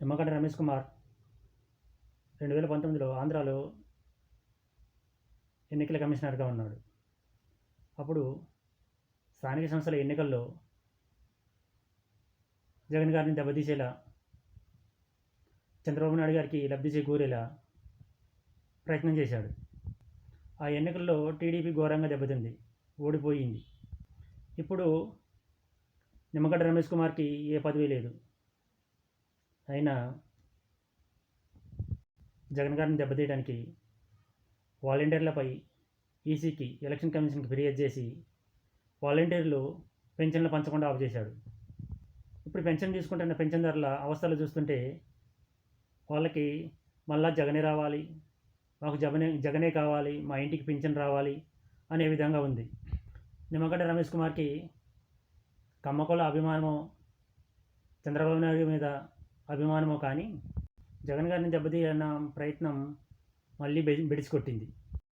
నిమ్మగడ్డ రమేష్ కుమార్. రెండు వేల పంతొమ్మిదిలో ఆంధ్రాలో ఎన్నికల కమిషనర్గా ఉన్నాడు. అప్పుడు స్థానిక సంస్థల ఎన్నికల్లో జగన్ గారిని దెబ్బతీసేలా చంద్రబాబు నాయుడు గారికి లబ్ధి చేకూరేలా ప్రయత్నం చేశాడు. ఆ ఎన్నికల్లో టీడీపీ ఘోరంగా దెబ్బతింది ఓడిపోయింది. ఇప్పుడు నిమ్మగడ్డ రమేష్ కుమార్కి ఏ పదవి లేదు. అయినా జగన్ గారిని దెబ్బతీయడానికి వాలంటీర్లపై ఈసీకి ఎలక్షన్ కమిషన్కి ఫిర్యాదు చేసి వాలంటీర్లు పెన్షన్లు పంచకుండా ఆఫ్ చేశాడు. ఇప్పుడు పెన్షన్ తీసుకుంటున్న పెన్షన్దారుల అవస్థలు చూస్తుంటే వాళ్ళకి మళ్ళా జగనే రావాలి మాకు జగనే జగనే కావాలి మా ఇంటికి పింఛన్ రావాలి అనే విధంగా ఉంది. నిమ్మగడ్డ రమేష్ కుమార్కి కమ్మకోళ్ళ అభిమానము చంద్రబాబు నాయుడు మీద అభిమానమో కానీ జగన్ గారిని దెబ్బతీయాలన్న ప్రయత్నం మళ్ళీ బెడిచి బెడిసి కొట్టింది